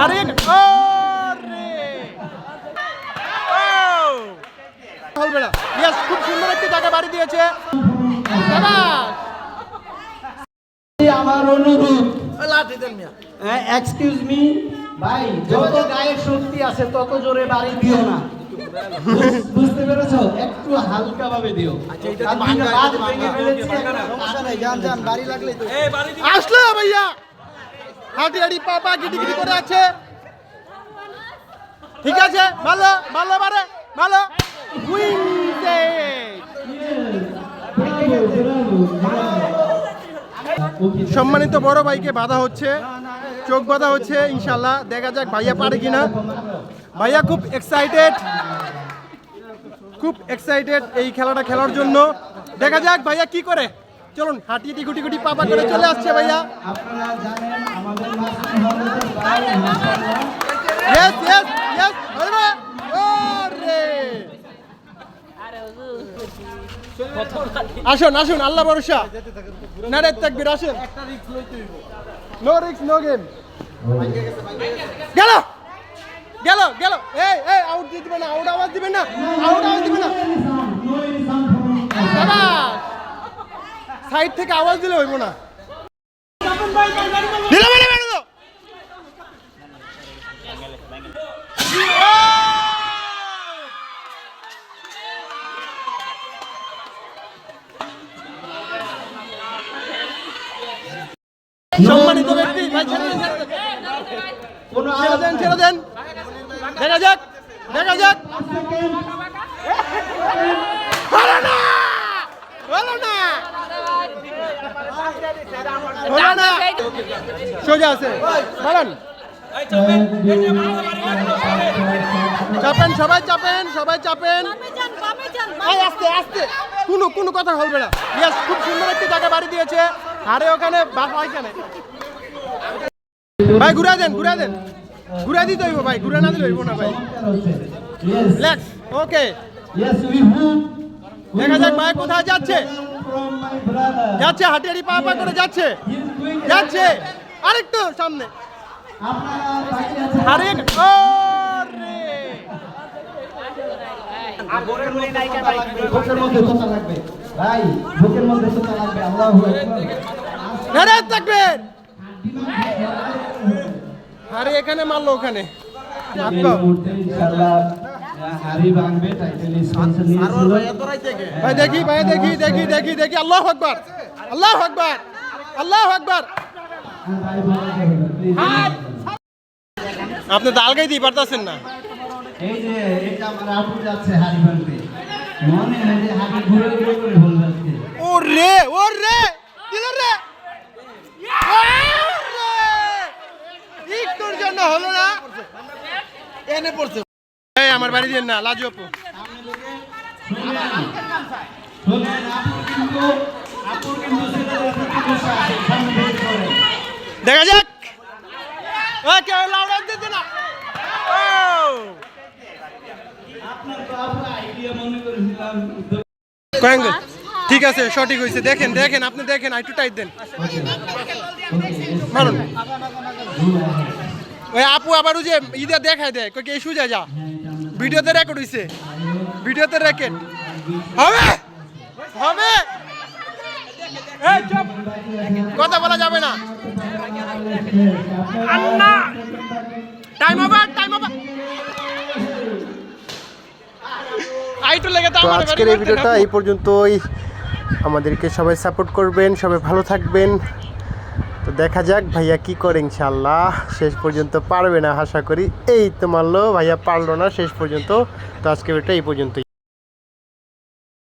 হারিন চলবে না ইয়াস খুব সুন্দর একটি জায়গা বাড়ি দিয়েছে। আমার অনুরোধ। এক্সকিউজ মি ভাই যত গায়ে শক্তি আছে তত জোরে বাড়ি দিও না। বুঝতে পেরেছ? একটু হালকা ভাবে দিও আচ্ছা, আসলে ভাইয়া। হাঁটি হাঁটি পা পা গিটি গিটি করে আছে। ঠিক আছে ভালো ভালো বারে ভালো সম্মানিত বড় ভাইকে বাধা হচ্ছে, চোখ বাধা হচ্ছে ইনশাল্লাহ দেখা যাক ভাইয়া পারে কিনা। ভাইয়া খুব এক্সাইটেড খুব এক্সাইটেড এই খেলাটা খেলার জন্য। দেখা যাক ভাইয়া কি করে। চলুন, হাঁটিয়ে গুটি গুটি পাপা করে চলে আসছে ভাইয়া। ইয়েস ওরে ওরে আসুন আসুন, আল্লাহ ভরসা। নারে তাকবীর, আসুন। নো রিস্ক নো গেম গেল গেল গেল। এই এই আউট দিয়ে দিবে না আউট আওয়াজ দিবে না আউট আওয়াজ দিবে না। সাইড থেকে আওয়াজ দিলে হইব না। সম্মানিত ব্যক্তি ছেড়ে দেন, ছেড়ে দেন। দেখা যাক দেখা যাক। হলো না! হলো না! হলো না! সোজা আছে। বলেন। চাপেন সবাই চাপেন সবাই চাপেন। আস্তে আস্তে। কোনো কোনো কথা বলবে না। ইয়েস খুব সুন্দর একটি জায়গা বাড়ি দিয়েছে। আরে ওখানে বাসা এখানে ভাই ঘুরা দেন ঘুরা দেন ঘুরা দিতে হইব ভাই ঘুরা না দিলে হইব না ভাই. ওকে. দেখা যাক ভাই কোথায় যাচ্ছে. যাচ্ছে হাটিয়ারি পা পা করে যাচ্ছে যাচ্ছে আরেকটু সামনে আপনারা বাকি আছেন। আরে ওরে বুকের মধ্যে তোতা লাগবে ভাই বুকের মধ্যে লাগবে আল্লাহু আরে থাকবেন। আরে এখানে মারলো ওখানে। ভাই দেখি ভাই দেখি দেখি দেখি দেখি। আল্লাহ আকবার আল্লাহ আকবার আল্লাহ আকবার। আপনি দাল গাই দিয়ে পারতেছেন না। এই যে এটা আমার আপু যাচ্ছে হারি ভাঙতে মনে হয় যে হারি ঘুরে ঘুরে করে ভুল যাচ্ছে ও রে ও রে দিল রে একটুর হলো না? এনে পড়ছে। এই, আমার বাড়ি দিয়ে না, লাজু আপু। দেখা যাক। ও কেউ লাউডা দিতে না। ঠিক আছে, সঠিক হয়েছে। দেখেন দেখেন, আপনি দেখেন একটু টাইট দেন। মারুন। ওই আপু আবার ওই যে ঈদে দেখায় দেয় কই এই সুজা যা। ভিডিওতে রেকর্ড হইছে। ভিডিওতে রেকর্ড হবে? হবে? কথা বলা যাবে না। টাইম ওভার টাইম ওভার আইটু লেগে তো আজকের এই ভিডিওটা এই পর্যন্তই। আমাদেরকে সবাই সাপোর্ট করবেন সবাই ভালো থাকবেন। তো দেখা যাক ভাইয়া কি করে ইনশাল্লাহ শেষ পর্যন্ত পারবে না, আশা করি। এই তো মারলো, ভাইয়া পারল না শেষ পর্যন্ত। তো আজকে এটা এই পর্যন্তই।